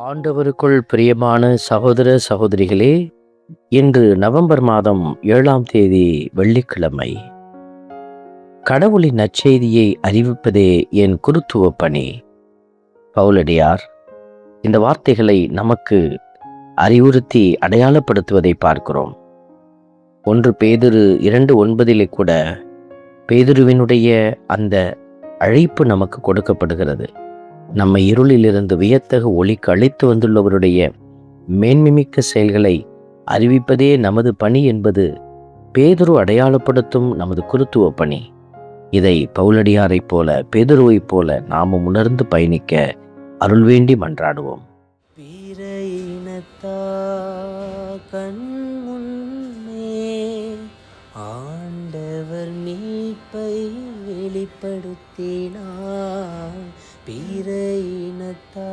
ஆண்டவருக்குள் பிரியமான சகோதர சகோதரிகளே இன்று நவம்பர் மாதம் ஏழாம் தேதி வெள்ளிக்கிழமை. கடவுளின் நற்செய்தியை அறிவிப்பதே என் குருத்துவ பணி. பவுலடியார் இந்த வார்த்தைகளை நமக்கு அறிவுறுத்தி அடையாளப்படுத்துவதை பார்க்கிறோம். ஒன்று பேதுரு இரண்டு ஒன்பதிலே கூட பேதுருவினுடைய அந்த அழைப்பு நமக்கு கொடுக்கப்படுகிறது. நம்மை இருளிலிருந்து வியத்தகு ஒளிக்கு அழைத்து வந்துள்ளவருடைய மேன்மைமிக்க செயல்களை அறிவிப்பதே நமது பணி என்பது பேதுரு அடையாளப்படுத்தும் நமது குருத்துவ பணி. இதை பவுலடியாரைப் போல பேதுருவைப் போல நாமும் உணர்ந்து பயணிக்க அருள் வேண்டி மன்றாடுவோம். கண் ஆண்டவர் மீட்பை வெளிப்படுத்தினார். பிற இனத்தா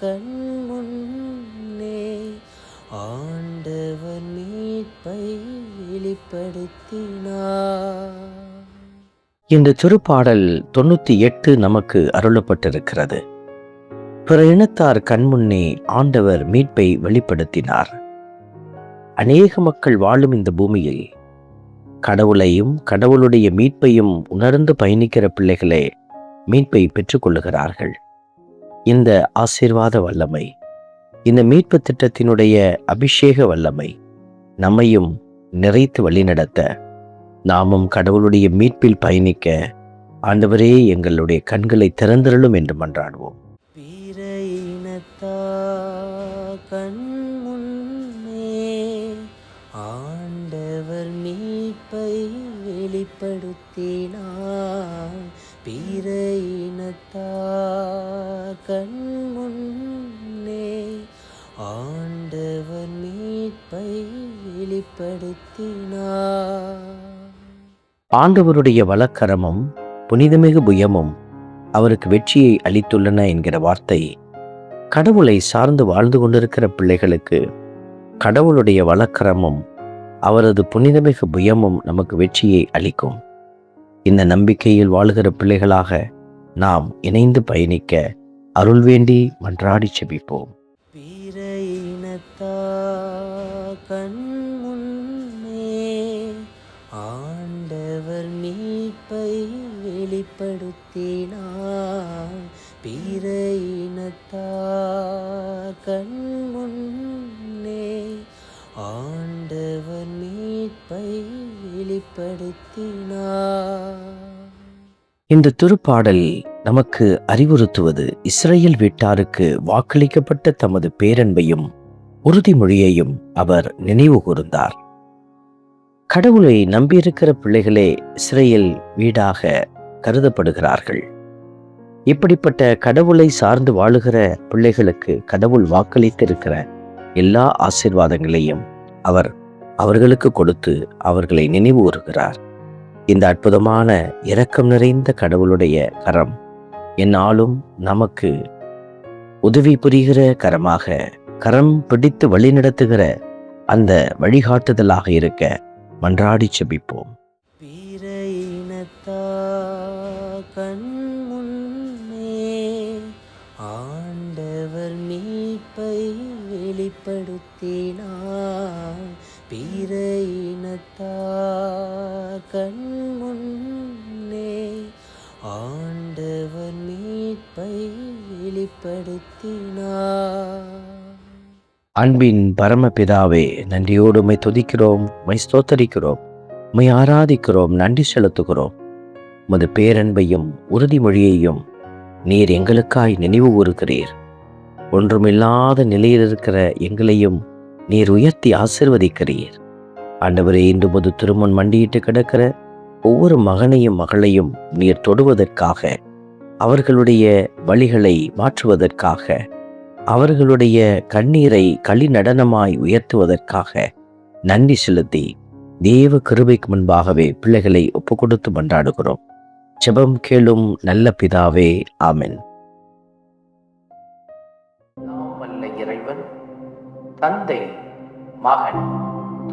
கண் முன்னே ஆண்டவர் மீட்பை வெளிப்படுத்தினார் இந்த திருப்பாடல் தொண்ணூத்தி எட்டு நமக்கு அருளப்பட்டிருக்கிறது. பிற இனத்தார் கண்முன்னே ஆண்டவர் மீட்பை வெளிப்படுத்தினார். அநேக மக்கள் வாழும் இந்த பூமியில் கடவுளையும் கடவுளுடைய மீட்பையும் உணர்ந்து பயணிக்கிற பிள்ளைகளே மீட்பை பெற்றுக்கொள்ளுகிறார்கள். இந்த ஆசீர்வாத வல்லமை இந்த மீட்பு திட்டத்தினுடைய அபிஷேக வல்லமை நம்மையும் நிறைத்து வழிநடத்த நாமும் கடவுளுடைய மீட்பில் பயணிக்க ஆண்டவரே எங்களுடைய கண்களை திறந்திரலும் என்று மன்றாடுவோம். கண் வெளிப்படுத்தினார். பிற இனத்தா கண் முன்னே ஆண்டவர் மீட்பை வெளிப்படுத்தினார். ஆண்டவருடைய வழக்கரமும் புனிதமிகு புயமும் அவருக்கு வெற்றியை அளித்துள்ளன என்கிற வார்த்தை. கடவுளை சார்ந்து வாழ்ந்து கொண்டிருக்கிற பிள்ளைகளுக்கு கடவுளுடைய வழக்கரமும் அவரது புனிதமிகு புயமும் நமக்கு வெற்றியை அளிக்கும். இந்த நம்பிக்கையில் வாழ்கிற பிள்ளைகளாக நாம் இணைந்து பயணிக்க அருள் வேண்டி மன்றாடி செபிப்போம். கண் ஆண்டவர் மீட்பை வெளிப்படுத்தினார். பிற இனத்தா கண் முன்னே ஆண்ட மீட்பை வெளிப்படுத்தினார். இந்த திருப்பாடல் நமக்கு அறிவுறுத்துவது இஸ்ரேல் வீட்டாருக்கு வாக்களிக்கப்பட்ட தமது பேரன்பையும் உறுதிமொழியையும் அவர் நினைவு கூர்ந்தார். கடவுளை நம்பியிருக்கிற பிள்ளைகளே இஸ்ரேல் வீடாக கருதப்படுகிறார்கள். இப்படிப்பட்ட கடவுளை சார்ந்து வாழுகிற பிள்ளைகளுக்கு கடவுள் வாக்களித்திருக்கிற எல்லா ஆசீர்வாதங்களையும் அவர் அவர்களுக்கு கொடுத்து அவர்களை நினைவு கூறுகிறார் இந்த அற்புதமான இரக்கம் நிறைந்த கடவுளுடைய கரம் என்னாலும் நமக்கு உதவி புரிகிற கரமாக கரம் பிடித்து வழிநடத்துகிற அந்த வழிகாட்டுதலாக இருக்க மன்றாடி செபிப்போம். கண் ஆண்டவர் மீட்பை வெளிப்படுத்தினார் இனத்தா கண் முன்னே ஆண்டவர் மீட்பை வெளிப்படுத்தினார் அன்பின் பரமபிதாவே நன்றியோடு உம்மை துதிக்கிறோம் மை ஸ்தோத்தரிக்கிறோம் உம்மை ஆராதிக்கிறோம் நன்றி செலுத்துகிறோம். உமது பேரன்பையும் உறுதிமொழியையும் நீர் எங்களுக்காய் நினைவு கூறுகிறீர். ஒன்றுமில்லாத நிலையில் இருக்கிற எங்களையும் நீர் உயர்த்தி ஆசிர்வதிக்கிறீர். ஆண்டவரே இன்று பொது திருமண் மண்டியிட்டு கிடக்கிற ஒவ்வொரு மகனையும் மகளையும் நீர் தொடுவதற்காக அவர்களுடைய வழிகளை மாற்றுவதற்காக அவர்களுடைய கண்ணீரை களி நடனமாய் உயர்த்துவதற்காக நன்றி செலுத்தி தேவ கிருபைக்கு முன்பாகவே பிள்ளைகளை ஒப்பு கொடுத்து மன்றாடுகிறோம். செபம் கேளும் நல்ல பிதாவே ஆமென். இறைவன் தந்தை மகன்